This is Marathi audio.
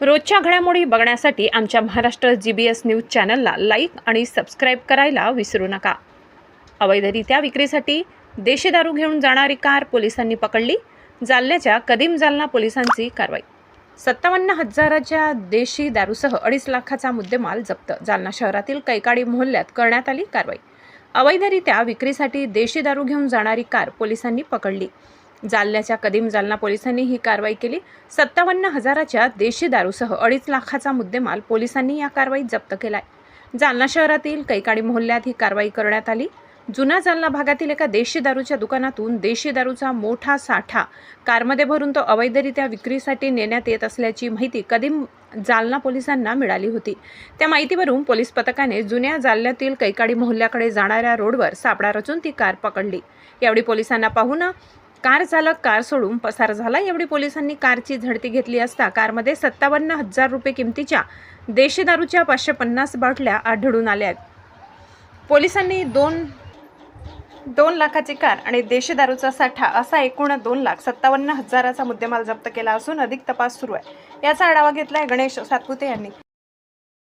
रोजच्या घडामोडी बघण्यासाठी आमच्या Maharashtra G B S news चॅनलला लाईक आणि सबस्क्राईब करायला विसरू नका. अवैधरित्या विक्रीसाठी देशी दारू घेऊन जाणारी कार पोलिसांनी पकडली. जालन्याच्या कदीम जालना पोलिसांची कारवाई. सत्तावन्न हजाराच्या देशी दारूसह अडीच लाखाचा मुद्देमाल जप्त. जालना शहरातील कैकाडी मोहल्ल्यात करण्यात आली कारवाई. अवैधरित्या विक्रीसाठी देशी दारू घेऊन जाणारी कार पोलिसांनी पकडली. जालन्याच्या कदीम जालना पोलिसांनी ही कारवाई केली. सत्तावन्न हजाराच्या देशी दारूसह अडीच लाखाचा मुद्देमाल पोलिसांनी या कारवाईत जप्त केलाय. जालना शहरातील कैकाडी मोहल्ल्यात ही कारवाई करण्यात आली. जुना जालना भागातील एका देशी दारूच्या दुकानातून देशी दारूचा मोठा साठा कारमध्ये भरून तो अवैधरित्या विक्रीसाठी नेण्यात येत असल्याची माहिती कदीम जालना पोलिसांना मिळाली होती. त्या माहितीवरून पोलीस पथकाने जुन्या जालन्यातील कैकाडी मोहल्ल्याकडे जाणाऱ्या रोडवर सापडा रचून ती कार पकडली. यावेळी पोलिसांना पाहून कार चालक कार सोडून पसार झाला. एवढी पोलिसांनी कारची झडती घेतली असता कारमध्ये सत्तावन्न हजार रुपये किमतीच्या देशी दारूच्या पाचशे पन्नास बाटल्या आढळून आल्या आहेत. पोलिसांनी दोन दोन लाखाची कार आणि देशी दारूचा साठा असा एकूण दोन लाख सत्तावन्न हजाराचा मुद्देमाल जप्त केला असून अधिक तपास सुरू आहे. याचा आढावा घेतलाय गणेश सातपुते यांनी.